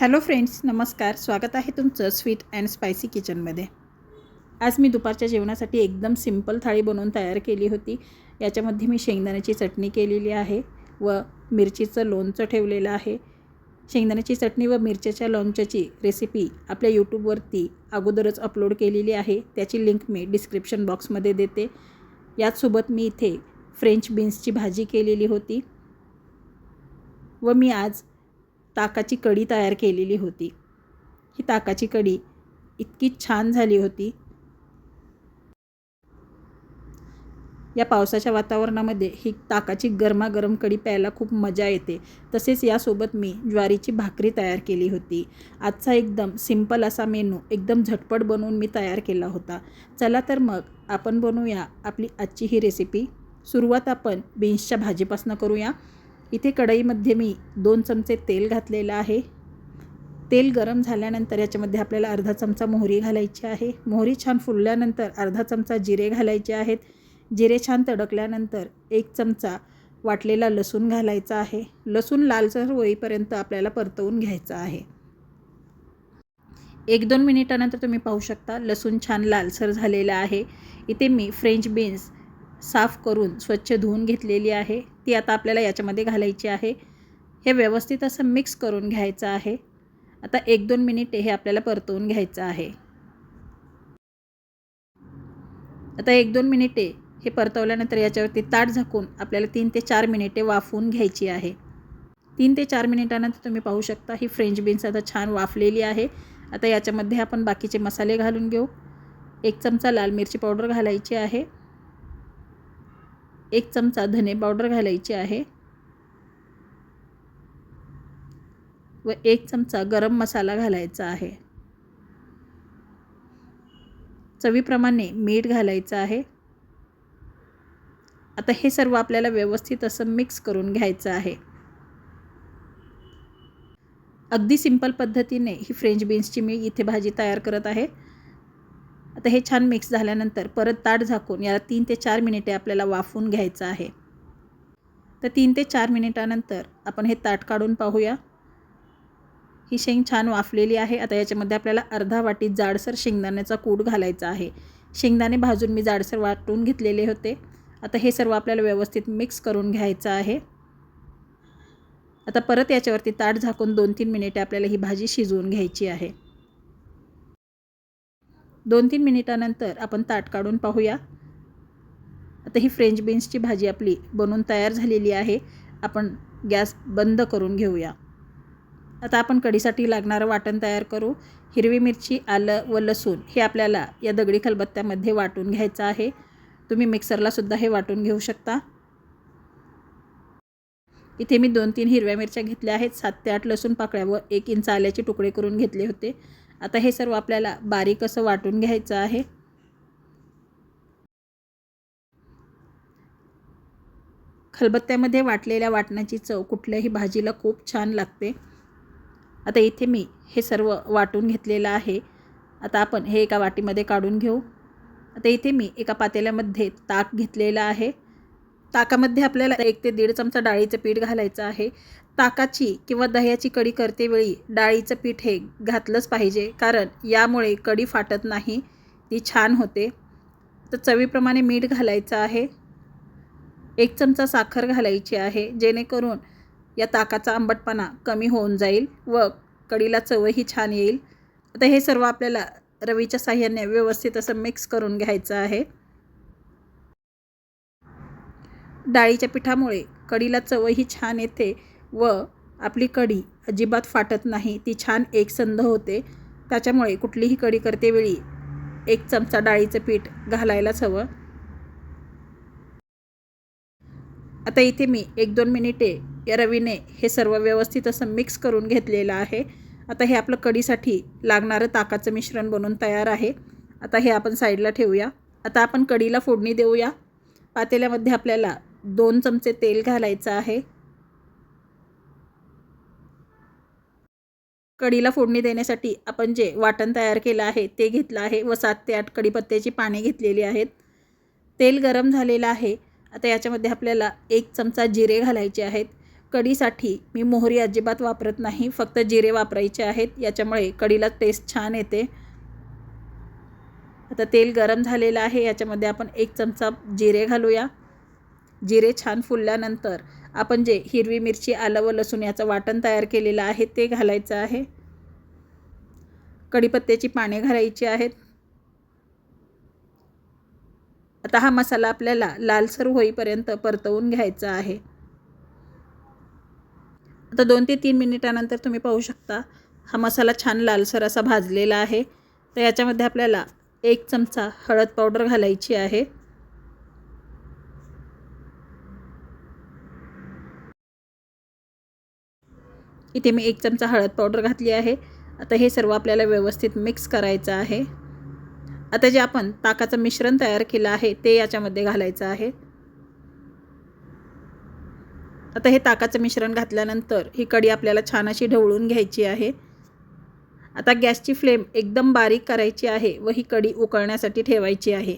Hello friends नमस्कार. स्वागत आहे तुमचं स्वीट अँड स्पायसी किचनमध्ये. आज मी दुपारच्या जेवणासाठी एकदम सिंपल थाळी बनवून तयार केली होती. याच्यामध्ये मी शेंगदाण्याची चटणी केलेली आहे व मिरचीचं लोणचं ठेवलेलं आहे. शेंगदाण्याची चटणी व मिरच्याच्या लोणच्याची रेसिपी आपल्या यूट्यूबवरती अगोदरच अपलोड केलेली आहे. त्याची लिंक मी डिस्क्रिप्शन बॉक्समध्ये देते. याचसोबत मी इथे फ्रेंच बीन्सची भाजी केलेली होती. व मी आज ताकाची कढी तयार केलेली होती. ही ताकाची कढी इतकी छान झाली होती. या पावसाच्या वातावरणामध्ये ही ताकाची गरमागरम कढी प्यायला खूप मजा येते. तसेच यासोबत मी ज्वारीची भाकरी तयार केली होती. आजचा एकदम सिंपल असा मेनू एकदम झटपट बनवून मी तयार केला होता. चला तर मग आपण बनवूया आपली आजची ही रेसिपी. सुरुवात आपण बीन्सच्या भाजीपासून करूया. इथे कढईमध्ये मी दोन चमचे तेल घातलेलं आहे. तेल गरम झाल्यानंतर याच्यामध्ये आपल्याला अर्धा चमचा मोहरी घालायची आहे. मोहरी छान फुलल्यानंतर अर्धा चमचा जिरे घालायचे आहेत. जिरे छान तडकल्यानंतर एक चमचा वाटलेला लसूण घालायचा आहे. लसूण लालसर होईपर्यंत आपल्याला परतवून घ्यायचं आहे. एक दोन मिनिटानंतर तुम्ही पाहू शकता लसूण छान लालसर झालेला आहे. इथे मी फ्रेंच बीन्स साफ करून स्वच्छ धुवून घेतलेली आहे. ती आता आपल्याला याच्यामध्ये घालायची आहे. हे व्यवस्थित असं मिक्स करून घ्यायचं आहे. आता एक दोन मिनिटे हे आपल्याला परतवून घ्यायचं आहे. आता एक दोन मिनिटे हे परतवल्यानंतर याच्यावरती ताट झाकून आपल्याला तीन ते चार मिनिटे वाफवून घ्यायची आहे. तीन ते चार मिनिटानंतर तुम्ही पाहू शकता ही फ्रेंच बीन्स आता छान वाफलेली आहे. आता याच्यामध्ये आपण बाकीचे मसाले घालून घेऊ. एक चमचा लाल मिरची पावडर घालायची आहे. एक चमचा धने पावडर घालायची आहे. व एक चमचा गरम मसाला घालायचा आहे. चवीप्रमाणे मीठ घालायचं आहे. आता हे सर्व आपल्याला व्यवस्थित असं मिक्स करून घ्यायचं आहे. अगदी सिंपल पद्धतीने ही फ्रेंच बीन्सची मी इथे भाजी तयार करत आहे. आता हे छान मिक्स झाल्यानंतर परत ताट झाकून याला तीन ते चार मिनिटे आपल्याला वाफवून घ्यायचं आहे. तर तीन ते चार मिनिटानंतर आपण हे ताट काढून पाहूया. ही शेंग छान वाफलेली आहे. आता याच्यामध्ये आपल्याला अर्धा वाटी जाडसर शेंगदाण्याचा कूट घालायचा आहे. शेंगदाणे भाजून मी जाडसर वाटून घेतलेले होते. आता हे सर्व आपल्याला व्यवस्थित मिक्स करून घ्यायचं आहे. आता परत याच्यावरती ताट झाकून दोन तीन मिनिटे आपल्याला ही भाजी शिजवून घ्यायची आहे. दोन तीन मिनिटानंतर आपण ताट काढून पाहूया. आता ही फ्रेंच बीन्सची भाजी आपली बनवून तयार झालेली आहे. आपण गॅस बंद करून घेऊया. आता आपण कढीसाठी लागणारं वाटण तयार करू. हिरवी मिरची आलं व लसूण हे आपल्याला या दगडी खलबत्त्यामध्ये वाटून घ्यायचं आहे. तुम्ही मिक्सरलासुद्धा हे वाटून घेऊ शकता. इथे मी दोन तीन हिरव्या मिरच्या घेतल्या आहेत. सात ते आठ लसूण पाकळ्या व एक इंच आल्याचे तुकडे करून घेतले होते. आता हे सर्व आपल्याला बारीक असं वाटून घ्यायचं आहे. खलबत्त्यामध्ये वाटलेल्या वाटण्याची चव कुठल्याही भाजीला खूप छान लागते. आता इथे मी हे सर्व वाटून घेतलेलं आहे. आता आपण हे एका वाटीमध्ये काढून घेऊ. आता इथे मी एका पातेल्यामध्ये ताक घेतलेलं आहे. ताकामध्ये आपल्याला एक ते दीड चमचा डाळीचं पीठ घालायचं आहे. ताकाची किंवा दह्याची कढी करतेवेळी डाळीचं पीठ हे घातलंच पाहिजे कारण यामुळे कढी फाटत नाही. ती छान होते. तर चवीप्रमाणे मीठ घालायचं आहे. एक चमचा साखर घालायची आहे जेणेकरून या ताकाचा आंबटपणा कमी होऊन जाईल व कढीला चवही छान येईल. आता हे सर्व आपल्याला रवीच्या साह्याने व्यवस्थित असं मिक्स करून घ्यायचं आहे. डाळीच्या पिठामुळे कढीला चवही छान येते व आपली कढी अजिबात फाटत नाही. ती छान एकसंध होते. त्याच्यामुळे कुठलीही कढी करतेवेळी एक चमचा डाळीचं पीठ घालायलाच हवं आता इथे मी एक दोन मिनिटे या रवीने हे सर्व व्यवस्थित असं मिक्स करून घेतलेलं आहे. आता हे आपलं कढीसाठी लागणारं ताकाचं मिश्रण बनून तयार आहे. आता हे आपण साईडला ठेवूया. आता आपण कढीला फोडणी देऊया. पातेल्यामध्ये आपल्याला दोन चमचे तेल घालायचं आहे. कढीला फोडणी देण्यासाठी आपण जे वाटण तयार केलं आहे ते घेतलं आहे व सात ते आठ कढीपत्त्याची पाने घेतलेली आहेत. तेल गरम झालेलं आहे. आता याच्यामध्ये आपल्याला एक चमचा जिरे घालायचे आहेत. कढीसाठी मी मोहरी अजिबात वापरत नाही फक्त जिरे वापरायचे आहेत. याच्यामुळे कढीला टेस्ट छान येते. आता तेल गरम झालेलं आहे. याच्यामध्ये आपण एक चमचा जिरे घालूया. जिरे छान फुलल्यानंतर आपण जे हिरवी मिरची आलं व लसूण याचं वाटण तयार केलेलं आहे ते घालायचं आहे. कढीपत्त्याची पाने घालायची आहेत. आता हा मसाला आपल्याला लालसर होईपर्यंत परतवून घ्यायचा आहे. आता दोन ते तीन मिनिटानंतर तुम्ही पाहू शकता हा मसाला छान लालसर असा भाजलेला आहे. तर याच्यामध्ये आपल्याला एक चमचा हळद पावडर घालायची आहे. इथे मी एक चमचा हळद पावडर घातली आहे. आता हे सर्व आपल्याला व्यवस्थित मिक्स करायचं आहे. आता जे आपण ताकाचं मिश्रण तयार केलं आहे ते याच्यामध्ये घालायचं आहे. आता हे ताकाचं मिश्रण घातल्यानंतर ही कढी आपल्याला छान अशी ढवळून घ्यायची आहे. आता गॅसची फ्लेम एकदम बारीक करायची आहे व ही कढी उकळण्यासाठी ठेवायची आहे.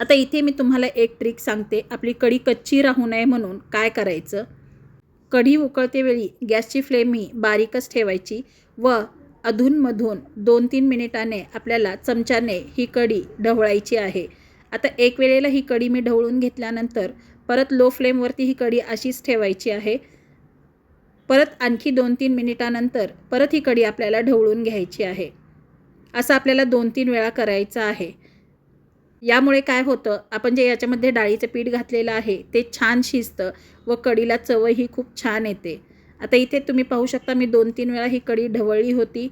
आता इथे मी तुम्हाला एक ट्रिक सांगते आपली कढी कच्ची राहू नये म्हणून काय करायचं? कढी उकळतेवेळी गॅसची फ्लेम ही बारीकच ठेवायची व अधूनमधून दोन तीन मिनिटाने आपल्याला चमच्याने ही कढी ढवळायची आहे. आता एक वेळेला ही कढी मी ढवळून घेतल्यानंतर परत लो फ्लेमवरती ही कढी अशीच ठेवायची आहे. परत आणखी दोन तीन मिनिटानंतर परत ही कढी आपल्याला ढवळून घ्यायची आहे. असं आपल्याला दोन तीन वेळा करायचं आहे. यामुळे काय होतं आपण जे याच्यामध्ये डाळीचं पीठ घातलेलं आहे ते छान शिजतं व कढीला चवही खूप छान येते. आता इथे तुम्ही पाहू शकता मी दोन तीन वेळा ही कढी ढवळली होती.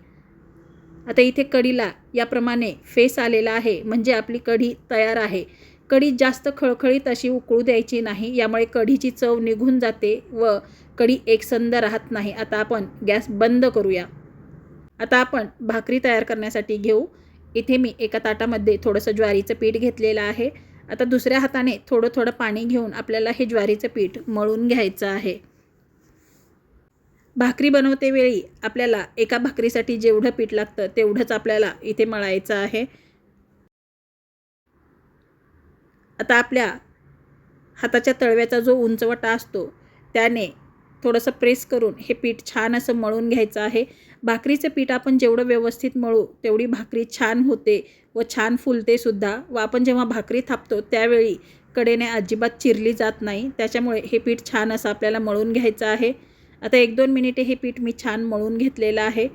आता इथे कढीला याप्रमाणे फेस आलेला आहे म्हणजे आपली कढी तयार आहे. कढी जास्त खळखळीत अशी उकळू द्यायची नाही यामुळे कढीची चव निघून जाते व कढी एकसंद राहत नाही. आता आपण गॅस बंद करूया. आता आपण भाकरी तयार करण्यासाठी घेऊ. इथे मी एका ताटामध्ये थोडंसं ज्वारीचं पीठ घेतलेलं आहे. आता दुसऱ्या हाताने थोडं थोडं पाणी घेऊन आपल्याला हे ज्वारीचं पीठ मळून घ्यायचं आहे. भाकरी बनवते वेळी आपल्याला एका भाकरीसाठी जेवढं पीठ लागतं तेवढंच आपल्याला इथे मळायचं आहे. आता आपल्या हाताच्या तळव्याचा जो उंचवटा असतो त्याने थोडंसं प्रेस करून हे पीठ छान असं मळून घ्यायचं आहे. भाकरीचं पीठ आपण जेवढं व्यवस्थित मळू तेवढी भाकरी छान होते व छान फुलते सुद्धा. व आपण जेव्हा भाकरी थापतो त्यावेळी कडेने अजिबात चिरली जात नाही. त्याच्यामुळे हे पीठ छान असं आपल्याला मळून घ्यायचं आहे. आता एक दोन मिनिटे हे पीठ मी छान मळून घेतलेलं आहे.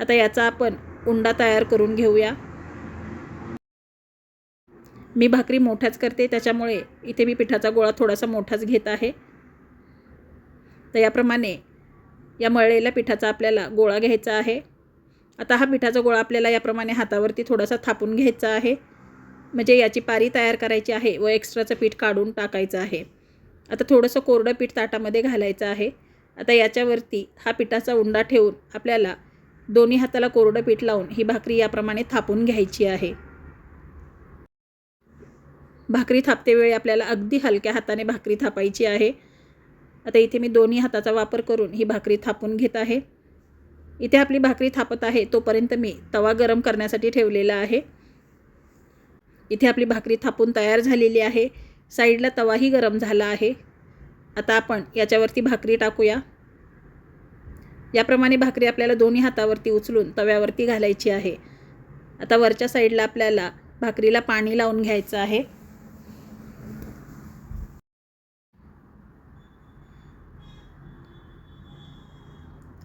आता याचा आपण उंडा तयार करून घेऊया. मी भाकरी मोठाच करते त्याच्यामुळे इथे मी पिठाचा गोळा थोडासा मोठाच घेत आहे. तर याप्रमाणे या मळलेल्या पिठाचा आपल्याला गोळा घ्यायचा आहे. आता हा पिठाचा गोळा आपल्याला याप्रमाणे हातावरती थोडासा थापून घ्यायचा आहे. म्हणजे याची पारी तयार करायची आहे व एक्स्ट्राचं पीठ काढून टाकायचं आहे. आता थोडंसं कोरडं पीठ ताटामध्ये घालायचं आहे. आता याच्यावरती हा पिठाचा उंडा ठेवून आपल्याला दोन्ही हाताला कोरडं पीठ लावून ही भाकरी याप्रमाणे थापून घ्यायची आहे. भाकरी थापते वेळी आपल्याला अगदी हलक्या हाताने भाकरी थापायची आहे. आता इथे मी दोन्ही हाताचा वापर करून ही भाकरी थापून घेत आहे. इथे आपली भाकरी थापत आहे तोपर्यंत मी तवा गरम करण्यासाठी ठेवलेला आहे. इथे आपली भाकरी थापून तयार झालेली आहे. साईडला तवाही गरम झाला आहे. आता आपण याच्यावरती भाकरी टाकूया. याप्रमाणे भाकरी आपल्याला दोन्ही हातावरती उचलून तव्यावरती घालायची आहे. आता वरच्या साईडला आपल्याला भाकरीला पाणी लावून घ्यायचं आहे.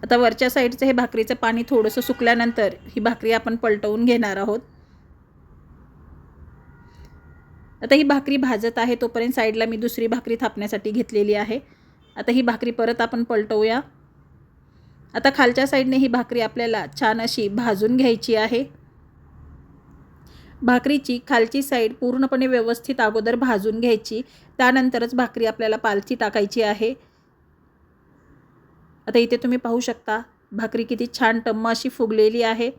आता वरच्या साईडचं हे भाकरीचं पाणी थोडंसं सुकल्यानंतर ही भाकरी आपण पलटवून घेणार आहोत. आता ही भाकरी भाजत आहे तोपर्यंत साईडला मी दुसरी भाकरी थापण्यासाठी घेतलेली आहे. आता ही भाकरी परत आपण पलटवूया. आता खालच्या साईडने ही भाकरी आपल्याला छान अशी भाजून घ्यायची आहे. भाकरीची खालची साईड पूर्णपणे व्यवस्थित अगोदर भाजून घ्यायची त्यानंतरच भाकरी आपल्याला पालची टाकायची आहे. आता इथे तुम्ही पाहू शकता भाकरी किती छान टम्म अशी फुगलेली आहे.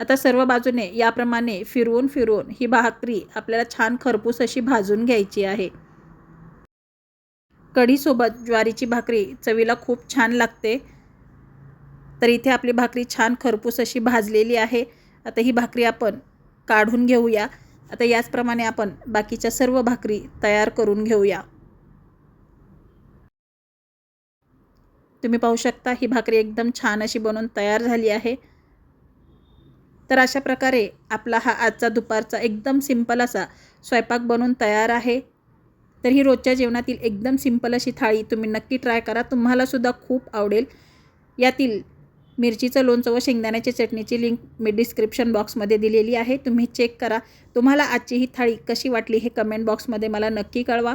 आता सर्व बाजूने याप्रमाणे फिरवून फिरवून ही भाकरी आपल्याला छान खरपूस अशी भाजून घ्यायची आहे. कढीसोबत ज्वारीची भाकरी चवीला खूप छान लागते. तर इथे आपली भाकरी छान खरपूस अशी भाजलेली आहे. आता ही भाकरी आपण काढून घेऊया. आता याचप्रमाणे आपण बाकीच्या सर्व भाकरी तयार करून घेऊया. तुम्ही पाहू शकता ही भाकरी एकदम छान अशी बनवून तयार झाली आहे. तर अशा प्रकारे आपला हा आजचा दुपारचा एकदम सिंपल असा स्वयंपाक बनवून तयार आहे. तर ही रोजच्या जेवणातील एकदम सिंपल अशी थाळी तुम्ही नक्की ट्राय करा. तुम्हालासुद्धा खूप आवडेल. यातील मिरचीचं लोणचं व शेंगदाण्याच्या चटणीची लिंक मी डिस्क्रिप्शन बॉक्समध्ये दिलेली आहे. तुम्ही चेक करा. तुम्हाला आजची ही थाळी कशी वाटली हे कमेंट बॉक्समध्ये मला नक्की कळवा.